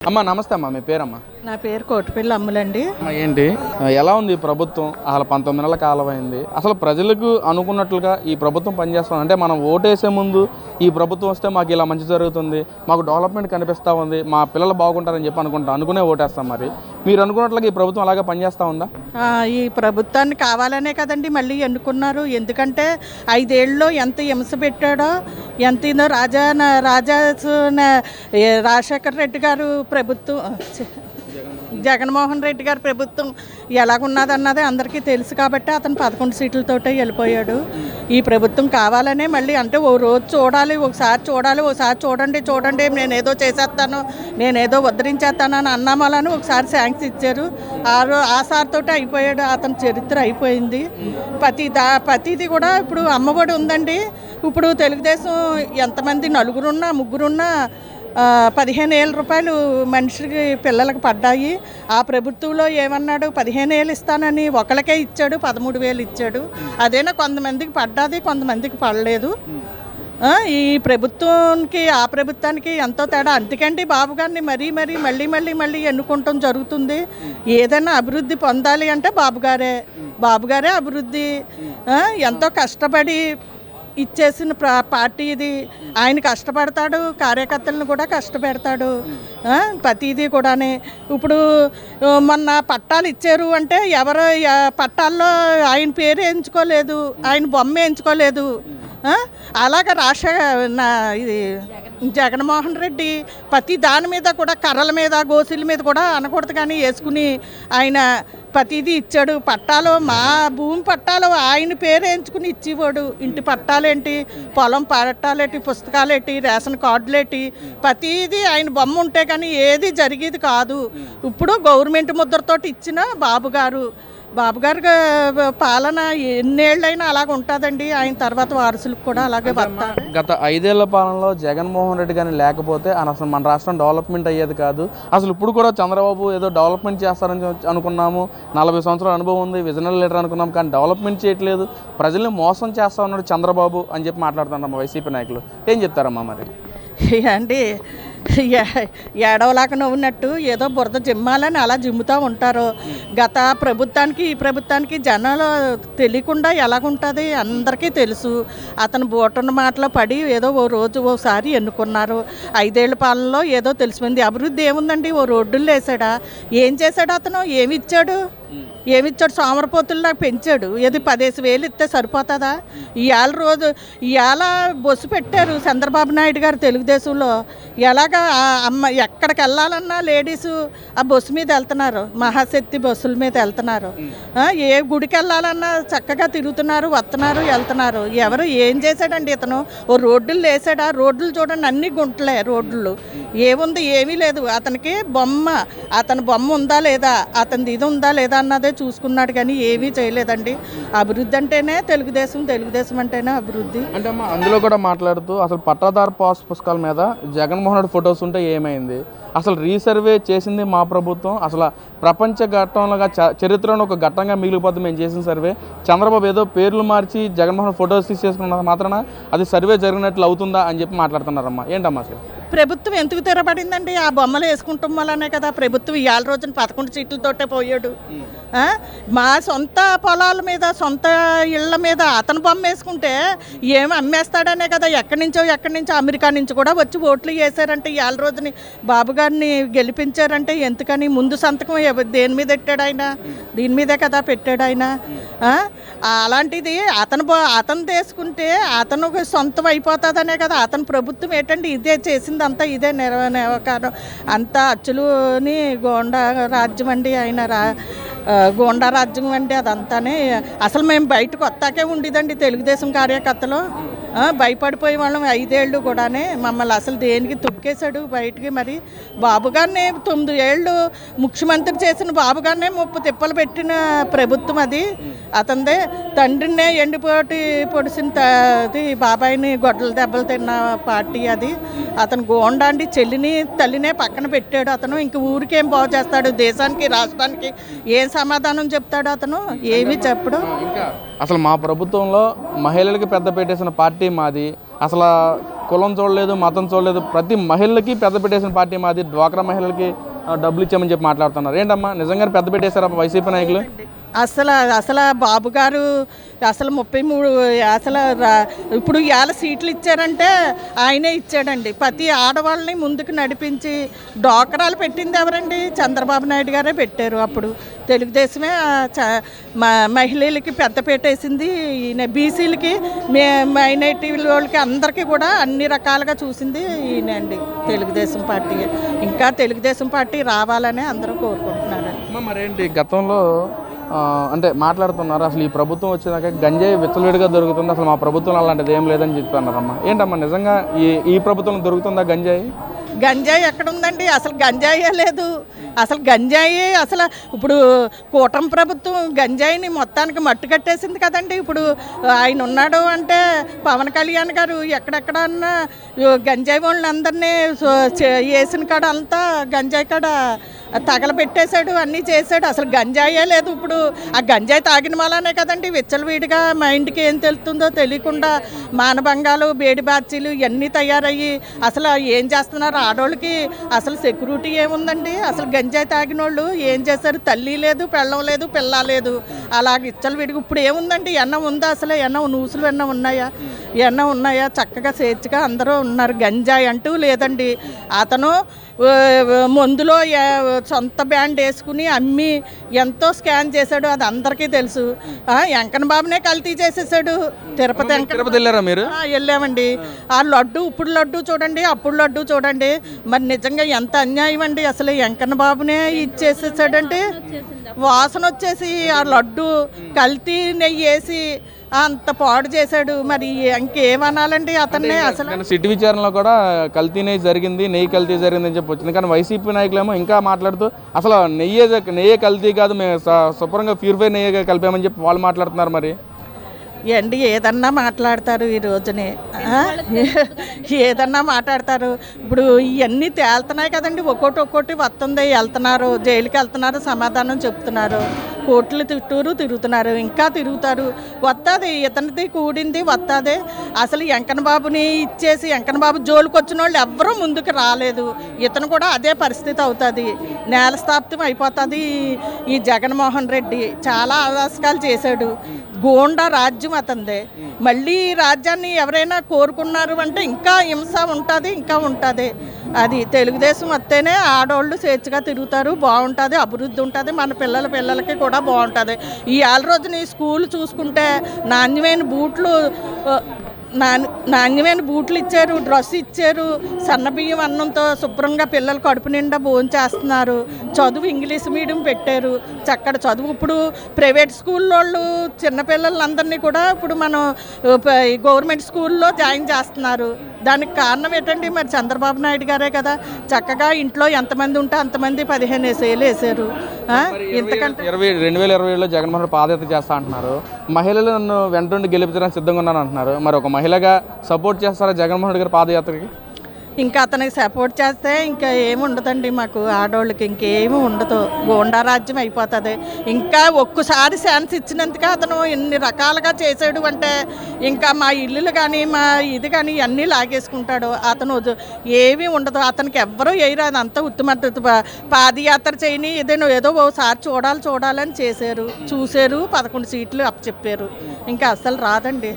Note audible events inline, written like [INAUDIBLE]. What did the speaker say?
అమ్మా నమస్తే అమ్మా మీ పేరమ్మా? నా పేరు కోటిపల్లి అమ్ములండి. అమ్మా ఏంటి? ఎలా ఉంది ప్రభుత్వం? అసలు పంతొమ్మిది నెలల కాలం అయింది. అసలు ప్రజలకు అనుకున్నట్లుగా ఈ ప్రభుత్వం పనిచేస్తుంది. అంటే మనం ఓటేసే ముందు ఈ ప్రభుత్వం వస్తే మాకు ఇలా మంచి జరుగుతుంది మాకు డెవలప్మెంట్ కనిపిస్తూ ఉంది మా పిల్లలు బాగుంటారని చెప్పి అనుకుంటా అనుకునే ఓటేస్తాం మరి. మీరు అనుకున్నట్లుగా ఈ ప్రభుత్వం అలాగే పనిచేస్తూ ఉందా? ఈ ప్రభుత్వాన్ని కావాలనే కదండి మళ్ళీ ఎన్నుకున్నారు. ఎందుకంటే ఐదేళ్ళలో ఎంత హింస పెట్టాడో ఎంత రాజా రాజా రాజశేఖర రెడ్డి గారు ప్రభుత్వం జగన్మోహన్ రెడ్డి గారి ప్రభుత్వం ఎలాగున్నదన్నది అందరికీ తెలుసు కాబట్టి అతను పదకొండు సీట్లతోటే వెళ్ళిపోయాడు. ఈ ప్రభుత్వం కావాలనే మళ్ళీ అంటే ఓ రోజు చూడాలి ఒకసారి చూడాలి ఒకసారి చూడండి చూడండి నేనేదో చేసేస్తాను నేనేదో ఉద్ధరించేస్తాను అని అన్నామాలని ఒకసారి శాంక్స్ ఇచ్చారు. ఆ రో ఆ సార్తోటే అయిపోయాడు అతని చరిత్ర అయిపోయింది. ప్రతి దా ప్రతిది కూడా ఇప్పుడు అమ్మఒడి ఉందండి. ఇప్పుడు తెలుగుదేశం ఎంతమంది నలుగురున్నా ముగ్గురున్నా పదిహేను వేల రూపాయలు మనిషికి పిల్లలకు పడ్డాయి. ఆ ప్రభుత్వంలో ఏమన్నాడు? పదిహేను వేలు ఇస్తానని ఒకరికే ఇచ్చాడు పదమూడు వేలు ఇచ్చాడు. అదేనా కొంతమందికి పడ్డాది కొంతమందికి పడలేదు. ఈ ప్రభుత్వానికి ఆ ప్రభుత్వానికి ఎంతో తేడా. అందుకండి బాబు గారిని మరీ మరీ మళ్ళీ మళ్ళీ మళ్ళీ ఎన్నుకుంటాం జరుగుతుంది. ఏదైనా అభివృద్ధి పొందాలి అంటే బాబుగారే బాబుగారే అభివృద్ధి. ఎంతో కష్టపడి ఇచ్చేసిన ప్రా- పార్టీ ఇది. ఆయన కష్టపడతాడు కార్యకర్తలను కూడా కష్టపెడతాడు. ప్రతిదీ కూడానే. ఇప్పుడు మొన్న పట్టాలు ఇచ్చారు అంటే ఎవరు పట్టాల్లో ఆయన పేరు ఎంచుకోలేదు ఆయన బొమ్మ ఎంచుకోలేదు. అలాగ రాష్ట్ర నా ఇది జగన్మోహన్ రెడ్డి ప్రతి దాని మీద కూడా కర్రల మీద గోసుల మీద కూడా అనకూడదు కానీ వేసుకుని ఆయన ప్రతిదీ ఇచ్చాడు. పట్టాలు మా భూమి పట్టాలు ఆయన పేరు ఎంచుకుని ఇచ్చేవాడు. ఇంటి పట్టాలేంటి పొలం పట్టాలేటి పుస్తకాలేటి రేషన్ కార్డులేటి ప్రతిదీ ఆయన బొమ్మ ఉంటే కానీ ఏది జరిగేది కాదు. ఇప్పుడు గవర్నమెంట్ ముద్రతోటి ఇచ్చిన బాబు గారు బాబు గారి గా- పాలన ఎన్నేళ్ళైనా అలాగ ఉంటుందండి. ఆయన తర్వాత వారసులకు కూడా అలాగే వస్తారు గత ఐదేళ్ళ పాలనలో జగన్మోహన్ రెడ్డి కానీ లేకపోతే అసలు మన రాష్ట్రం డెవలప్మెంట్ అయ్యేది కాదు. అసలు ఇప్పుడు కూడా చంద్రబాబు ఏదో డెవలప్మెంట్ చేస్తారని అనుకున్నాము. నలభై సంవత్సరాల అనుభవం ఉంది. విజనల్ లీడర్ అనుకున్నాం కానీ డెవలప్మెంట్ చేయట్లేదు. ప్రజల్ని మోసం చేస్తా ఉన్నాడు చంద్రబాబు అని చెప్పి మాట్లాడుతున్నారు వైసీపీ నాయకులు. ఏం చెప్తారమ్మా మరి? [LAUGHS] అండి ఏడవలాక ఉన్నట్టు ఏదో బురద జిమ్మాలని అలా జిమ్ముతూ ఉంటారు. గత ప్రభుత్వానికి ఈ ప్రభుత్వానికి జనాలు తెలియకుండా ఎలాగుంటుంది అందరికీ తెలుసు. అతను బోటన మాటలో పడి ఏదో ఓ రోజు ఓసారి ఎన్నుకున్నారు. ఐదేళ్ళ పాలనలో ఏదో తెలిసిపోయింది. అభివృద్ధి ఏముందండి? ఓ రోడ్డులు వేసాడా ఏం చేశాడు అతను? ఏమి ఇచ్చాడు? ఏమిచ్చాడు? నాకు పెంచాడు. ఏది పదేసి వేలు ఇస్తే సరిపోతుందా? ఇవాళ రోజు ఇవాళ బస్సు పెట్టారు చంద్రబాబు నాయుడు గారు తెలుగుదేశంలో. ఎలాగా అమ్మ ఎక్కడికి వెళ్ళాలన్నా లేడీస్ ఆ బస్సు మీద వెళ్తున్నారు. మహాశక్తి బస్సుల మీద వెళ్తున్నారు. ఏ గుడికి వెళ్ళాలన్నా చక్కగా తిరుగుతున్నారు వస్తున్నారు వెళ్తున్నారు. ఎవరు ఏం చేశాడండి ఇతను? ఓ రోడ్డులు వేసాడా రోడ్లు చూడండి అన్ని గుంటలే రోడ్లు ఏముంది? ఏమీ లేదు. అతనికి బొమ్మ. అతని బొమ్మ ఉందా లేదా? అతనిది ఇది ఉందా లేదా అన్నదే చూసుకున్నాడు కానీ ఏమీ చేయలేదండి. అభివృద్ధి అంటేనే తెలుగుదేశం తెలుగుదేశం అంటేనే అభివృద్ధి. అంటే అమ్మా అందులో కూడా మాట్లాడుతూ అసలు పట్టాదారు పాస్ పుస్తకాల మీద జగన్మోహన్ రెడ్డి ఫొటోస్ ఉంటే ఏమైంది? అసలు రీసర్వే చేసింది మా ప్రభుత్వం. అసలు ప్రపంచ ఘట్టంలోగా చ- చరిత్రలో ఒక ఘట్టంగా మిగిలిపోతుంది మేము చేసిన సర్వే. చంద్రబాబు ఏదో పేర్లు మార్చి జగన్మోహన్ ఫొటోస్ తీసేసుకున్న మాత్రాన అది సర్వే జరిగినట్లు అవుతుందా అని చెప్పి మాట్లాడుతున్నారమ్మా. ఏంటమ్మా అసలు? ప్రభుత్వం ఎందుకు తెరబడిందండి ఆ బొమ్మలు వేసుకుంటాం వల్లనే కదా ప్రభుత్వం ఇవాళ రోజున పదకొండు సీట్లతోటే పోయాడు. మా సొంత పొలాల మీద సొంత ఇళ్ళ మీద అతను బొమ్మ వేసుకుంటే ఏం అమ్మేస్తాడనే కదా ఎక్కడి నుంచో ఎక్కడి నుంచో అమెరికా నుంచి కూడా వచ్చి ఓట్లు వేసారంటే ఇవాళ రోజుని బాబు గారిని గెలిపించారంటే ఎందుకని ముందు సంతకం దేని మీద పెట్టాడు ఆయన? దీని మీదే కదా పెట్టాడు ఆయన. అలాంటిది అతను అతను తీసుకుంటే అతను సొంతం అయిపోతుందనే కదా అతను ప్రభుత్వం ఏంటంటే ఇదే చేసింది అంతా ఇదే నిర్వహణ అంతా అచ్చులుని గోండా రాజ్యం అండి ఆయన రా గోండా రాజ్యం అండి అదంతానే. అసలు మేము బయటకు వస్తాకే ఉండేదండి తెలుగుదేశం కార్యకర్తలు. భయపడిపోయే వాళ్ళం ఐదేళ్ళు కూడానే. మమ్మల్ని అసలు దేనికి తొక్కేశాడు బయటికి మరి. బాబుగారినే తొమ్మిది ఏళ్ళు ముఖ్యమంత్రి చేసిన బాబుగారినే ముప్పు తిప్పలు పెట్టిన ప్రభుత్వం అది. అతనిదే తండ్రినే ఎండిపోటి పొడిసిన త- అది బాబాయిని గొడ్డలు దెబ్బలు తిన్న పార్టీ అది. అతను గోండాండి చెల్లిని తల్లినే పక్కన పెట్టాడు అతను. ఇంక ఊరికేం బాగు చేస్తాడు? దేశానికి రాష్ట్రానికి ఏం సమాధానం చెప్తాడు అతను? ఏమీ చెప్పడు. ఇంకా అసలు మా ప్రభుత్వంలో మహిళలకి పెద్ద పెట్టేసిన పార్టీ మాది. అసలు కులం చూడలేదు మతం చూడలేదు. ప్రతి మహిళలకి పెద్ద పెట్టేసిన పార్టీ మాది. డ్వాక్రా మహిళలకి డబ్బులు ఇచ్చామని చెప్పి మాట్లాడుతున్నారు. ఏంటమ్మా నిజంగానే పెద్ద పెట్టేశారా వైసీపీ నాయకులు? అసలు అసలు బాబు గారు అసలు ముప్పై మూడు అసలు రా- ఇప్పుడు ఎలా సీట్లు ఇచ్చారంటే ఆయనే ఇచ్చాడండి. ప్రతి ఆడవాళ్ళని ముందుకు నడిపించి డోకరాలు పెట్టింది ఎవరండి? చంద్రబాబు నాయుడు గారే పెట్టారు అప్పుడు. తెలుగుదేశమే చ- మ- మహిళలకి పెద్దపేట వేసింది ఈయన. బీసీలకి మే మైనార్టీ వాళ్ళకి అందరికీ కూడా అన్ని రకాలుగా చూసింది ఈయన అండి తెలుగుదేశం పార్టీ. ఇంకా తెలుగుదేశం పార్టీ రావాలని అందరూ కోరుకుంటున్నారండి మరేంటి? గతంలో అంటే మాట్లాడుతున్నారు. అసలు ఈ ప్రభుత్వం వచ్చినాక గంజాయి విచ్చలవిడిగా దొరుకుతుంది. అసలు మా ప్రభుత్వం అలాంటిది ఏం లేదని చెప్తున్నారమ్మా ఏంటమ్మా నిజంగా ఈ ఈ ప్రభుత్వం దొరుకుతుందా గంజాయి? గంజాయి ఎక్కడ ఉందండి అసలు గంజాయే లేదు. అసలు గంజాయి అసలు ఇప్పుడు కూటమి ప్రభుత్వం గంజాయిని మొత్తానికి మట్టు కట్టేసింది కదండి. ఇప్పుడు ఆయన ఉన్నాడు అంటే పవన్ కళ్యాణ్ గారు ఎక్కడెక్కడన్నా గంజాయి వాళ్ళందరినీ వేసిన కాడ అంతా గంజాయి కాడ తగలబెట్టేశాడు అన్నీ చేశాడు. అసలు గంజాయే లేదు ఇప్పుడు. ఆ గంజాయి తాగిన మాలనే కదండి విచ్చలవిడిగా మైండ్కి ఏం తెలుస్తుందో తెలియకుండా మానభంగాలు బేడి బాధ్యలు ఇవన్నీ తయారయ్యి అసలు ఏం చేస్తున్నారు ఆడోళ్ళకి? అసలు సెక్యూరిటీ ఏముందండి? అసలు గంజాయి తాగిన వాళ్ళు ఏం చేశారు? తల్లి లేదు పెళ్ళం లేదు పిల్ల లేదు. అలాగ విచ్చలవిడిగా ఇప్పుడు ఏముందండి? ఎన్న ఉందా అసలు? ఎన్న నూసులు ఎన్న ఉన్నాయా? ఎన్న ఉన్నాయా? చక్కగా స్వేచ్ఛగా అందరూ ఉన్నారు. గంజాయి అంటూ లేదండి. అతను మందులో సొంత బ్యాండ్ వేసుకుని అమ్మి ఎంతో స్కాన్ చేశాడు అది అందరికీ తెలుసు. ఆ, వెంకన్న బాబునే కల్తీ చేసేసాడు తిరుపతి తిరుపతి వెళ్ళారా మీరు? వెళ్ళామండి. ఆ లడ్డు ఇప్పుడు లడ్డు చూడండి అప్పుడు లడ్డు చూడండి. మరి నిజంగా ఎంత అన్యాయం అండి అసలు వెంకన్న బాబునే ఇచ్చేసేసాడంటే. వాసన వచ్చేసి ఆ లడ్డు కల్తీ నెయ్యి వేసి అంత పాడు చేశాడు. మరి ఇంకేమనాలండి అతన్నే అసలు? సిటీ విచారణలో కూడా కల్తీ నెయ్యి జరిగింది నెయ్యి కల్తీ జరిగింది అని చెప్పి వచ్చింది కానీ వైసీపీ నాయకులేమో ఇంకా మాట్లాడుతూ అసలు నెయ్యే నెయ్యే కల్తీ కాదు మేము శుభ్రంగా ప్యూరిఫై నెయ్యి కలిపామని చెప్పి వాళ్ళు మాట్లాడుతున్నారు మరి. ఏంటి ఏదన్నా మాట్లాడతారు ఈ రోజుని. ఏదన్నా మాట్లాడతారు. ఇప్పుడు ఇవన్నీ తేలుతున్నాయి కదండి. ఒక్కోటి ఒక్కోటి వస్తుంది వెళ్తున్నారు జైలుకి వెళ్తున్నారు సమాధానం చెప్తున్నారు. కోట్లు చుట్టూరు తిరుగుతున్నారు. ఇంకా తిరుగుతారు. వస్తుంది ఇతనిది కూడింది వస్తుంది అసలు వెంకనబాబుని ఇచ్చేసి వెంకనబాబు జోలుకొచ్చిన వాళ్ళు ఎవ్వరూ ముందుకు రాలేదు. ఇతను కూడా అదే పరిస్థితి అవుతుంది. నేలస్థాప్తం అయిపోతుంది ఈ జగన్మోహన్ రెడ్డి. చాలా ఆదాసకాలు చేశాడు. గోండా రాజ్యం అతందే. మళ్ళీ రాజ్యాన్ని ఎవరైనా కోరుకున్నారు అంటే ఇంకా హింస ఉంటుంది ఇంకా ఉంటుంది. అది తెలుగుదేశం వస్తేనే ఆడవాళ్ళు స్వేచ్ఛగా తిరుగుతారు బాగుంటుంది అభివృద్ధి ఉంటుంది మన పిల్లల పిల్లలకి కూడా బాగుంటుంది. ఈ ఆల రోజున ఈ స్కూల్ చూసుకుంటే నాణ్యమైన బూట్లు నాణ్యమైన బూట్లు ఇచ్చారు డ్రెస్ ఇచ్చారు సన్నబియ్యం అన్నంతో శుభ్రంగా పిల్లలు కడుపు నిండా భోజనం చేస్తున్నారు చదువు ఇంగ్లీష్ మీడియం పెట్టారు. చక్కడ చదువు ఇప్పుడు ప్రైవేట్ స్కూల్లో వాళ్ళు చిన్నపిల్లలందరినీ కూడా ఇప్పుడు మనం గవర్నమెంట్ స్కూల్లో జాయిన్ చేస్తున్నారు. దానికి కారణం ఏంటండి? మరి చంద్రబాబు నాయుడు గారే కదా. చక్కగా ఇంట్లో ఎంతమంది ఉంటే అంతమంది పదిహేను వేసేలు వేసారు? ఇంతకంటే ఇరవై రెండు వేల ఇరవై ఏడులో జగన్మోహన్ పాదయాత్ర చేస్తా అంటున్నారు. మహిళలు నన్ను వెంటుండి గెలిపించడానికి సిద్ధంగా ఉన్నాను అంటున్నారు. మరి ఒక మహిళగా సపోర్ట్ చేస్తారా జగన్మోహన్ రెడ్డి గారి పాదయాత్రకి? ఇంకా అతనికి సపోర్ట్ చేస్తే ఇంకా ఏమి ఉండదండి మాకు. ఆడవాళ్ళకి ఇంకేమి ఉండదు. గోండా రాజ్యం అయిపోతుంది. ఇంకా ఒక్కసారి ఛాన్స్ ఇచ్చినందుకే అతను ఎన్ని రకాలుగా చేసాడు అంటే ఇంకా మా ఇల్లులు కానీ మా ఇది కానీ అన్నీ లాగేసుకుంటాడు. అతను ఏమీ ఉండదు. అతనికి ఎవ్వరూ వేయరు అది అంతా పాదయాత్ర చేయని ఏదైనా ఏదో ఒకసారి చూడాలి చూడాలని చేశారు. చూశారు. పదకొండు సీట్లు అప్పచెప్పారు. ఇంకా అస్సలు రాదండి.